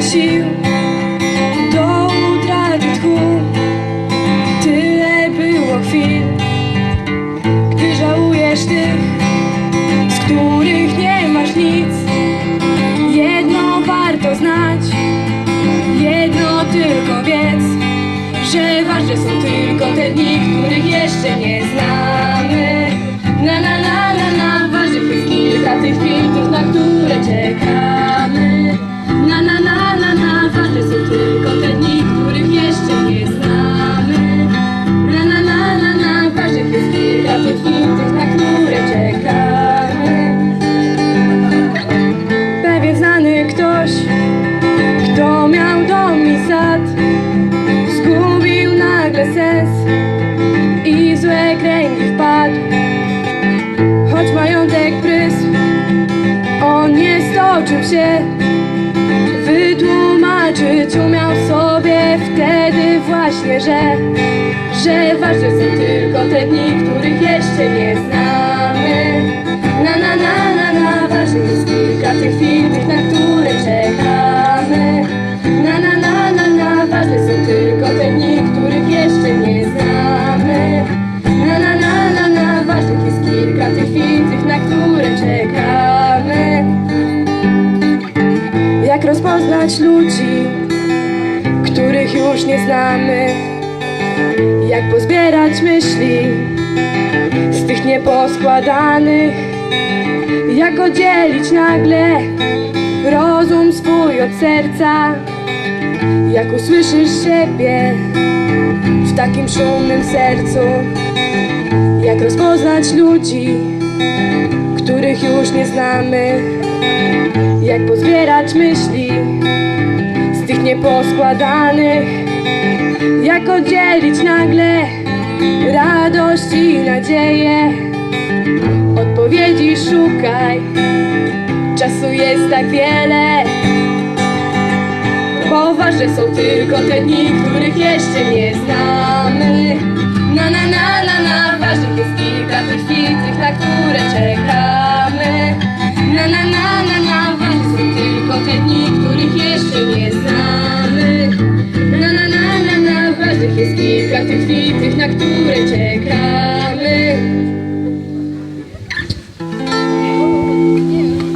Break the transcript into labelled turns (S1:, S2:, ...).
S1: sił do utraty tchu. Tyle było chwil, gdy żałujesz tych, z których nie masz nic. Jedno warto znać, jedno tylko wiedz Że ważne są tylko te dni, których jeszcze nie znamy. Na na na na na, ważnych jest kilka tych filtrów, na które czekamy. Że Że ważne są tylko te dni, których jeszcze nie znamy. Na na na na na, ważnych jest kilka tych chwil, tych na które czekamy. Na na na na na, ważne są tylko te dni, których jeszcze nie znamy. Na na na na na, ważnych jest kilka tych chwil, tych na które czekamy. Jak rozpoznać ludzi, już nie znamy. Jak pozbierać myśli z tych nieposkładanych? Jak oddzielić nagle rozum swój od serca? Jak usłyszysz siebie w takim szumnym sercu? Jak rozpoznać ludzi, których już nie znamy? Jak pozbierać myśli nieposkładanych Jak oddzielić nagle radość i nadzieję? Odpowiedzi szukaj, czasu jest tak wiele. Bo ważne są tylko te dni, których jeszcze nie znamy